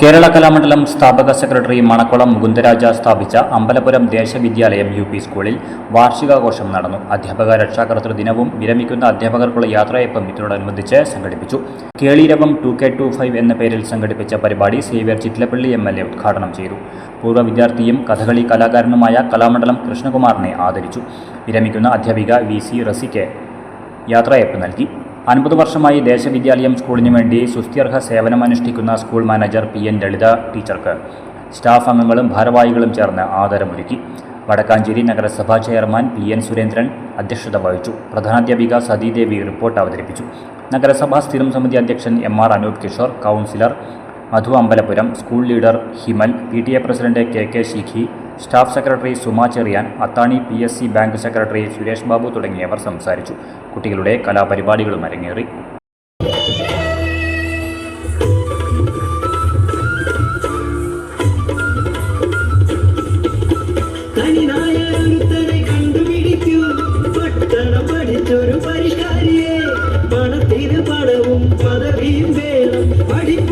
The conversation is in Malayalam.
കേരള കലാമണ്ഡലം സ്ഥാപക സെക്രട്ടറി മണക്കുളം മുകുന്ദരാജ സ്ഥാപിച്ച അമ്പലപുരം ദേശവിദ്യാലയം യു പി സ്കൂളിൽ വാർഷികാഘോഷം നടന്നു. അധ്യാപക രക്ഷാകർത്തൃ ദിനവും വിരമിക്കുന്ന അധ്യാപകർക്കുള്ള യാത്രയപ്പം ഇതിനോടനുബന്ധിച്ച് സംഘടിപ്പിച്ചു. Keleeravam two K two five എന്ന പേരിൽ സംഘടിപ്പിച്ച പരിപാടി Xavier Chittilappilly M L A ഉദ്ഘാടനം ചെയ്തു. പൂർവ വിദ്യാർത്ഥിയും കഥകളി കലാകാരനുമായ കലാമണ്ഡലം കൃഷ്ണകുമാറിനെ ആദരിച്ചു. വിരമിക്കുന്ന അധ്യാപിക വി സി റസിക്ക് യാത്രയപ്പ് നൽകി. അൻപത് വർഷമായി ദേശവിദ്യാലയം സ്കൂളിനു വേണ്ടി സുസ്ഥ്യർഹ സേവനമനുഷ്ഠിക്കുന്ന school manager P N Lalitha ടീച്ചർക്ക്. സ്റ്റാഫ് അംഗങ്ങളും ഭാരവാഹികളും ചേർന്ന് ആദരമൊരുക്കി. വടക്കാഞ്ചേരി നഗരസഭാ ചെയർമാൻ പി എൻ സുരേന്ദ്രൻ അധ്യക്ഷത വഹിച്ചു. പ്രധാനാധ്യാപിക സതീദേവി റിപ്പോർട്ട് അവതരിപ്പിച്ചു. നഗരസഭാ സ്ഥിരം സമിതി അധ്യക്ഷൻ M R Anoop Kishore councillor Madhu Ambalapuram school leader Himal P T A president K K Shikhi staff secretary Suma Cheriyan Athani P S C bank secretary Suresh Babu തുടങ്ങിയവർ സംസാരിച്ചു. കുട്ടികളുടെ കലാപരിപാടികളും അരങ്ങേറി. പരിഷ്കാരിയെ പണത്തിന് പണവും പദവിയും വേണം. പഠിപ്പും